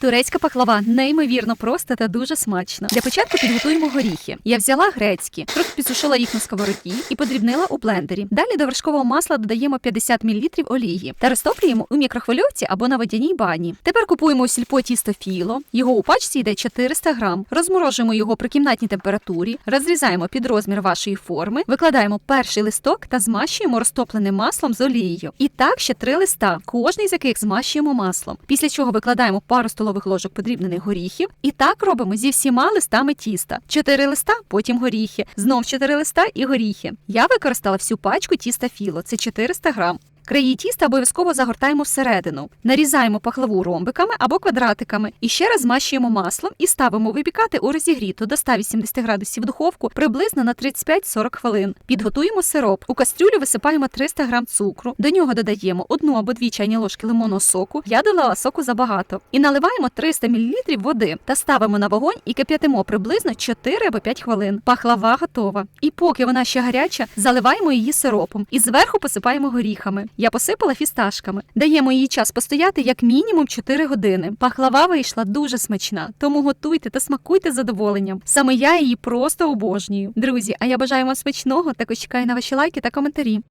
Турецька пахлава неймовірно проста та дуже смачна. Для початку підготуємо горіхи. Я взяла грецькі, трохи підсушила їх на сковороді і подрібнила у блендері. Далі до вершкового масла додаємо 50 мл олії та розтоплюємо у мікрохвильовці або на водяній бані. Тепер купуємо у сільпо тісто філо. Його у пачці йде 400 грам. Розморожуємо його при кімнатній температурі, розрізаємо під розмір вашої форми, викладаємо перший листок та змащуємо розтопленим маслом з олією. І так ще три листа, кожний з яких змащуємо маслом. Після чого викладаємо пару столових ложок подрібнених горіхів. І так робимо зі всіма листами тіста. Чотири листа, потім горіхи. Знов чотири листа і горіхи. Я використала всю пачку тіста філо. Це 400 грам. Краї тіста обов'язково загортаємо всередину, нарізаємо пахлаву ромбиками або квадратиками і ще раз змащуємо маслом і ставимо випікати у розігріту до 180 градусів духовку приблизно на 35-40 хвилин. Підготуємо сироп. У кастрюлю висипаємо 300 грам цукру. До нього додаємо одну або дві чайні ложки лимонного соку. Я додала соку забагато. І наливаємо 300 мл води та ставимо на вогонь і кип'ятимо приблизно 4 або 5 хвилин. Пахлава готова. І поки вона ще гаряча, заливаємо її сиропом і зверху посипаємо горіхами. Я посипала фісташками. Даємо їй час постояти як мінімум 4 години. Пахлава вийшла дуже смачна, тому готуйте та смакуйте з задоволенням. Саме я її просто обожнюю. Друзі, а я бажаю вам смачного. Також чекаю на ваші лайки та коментарі.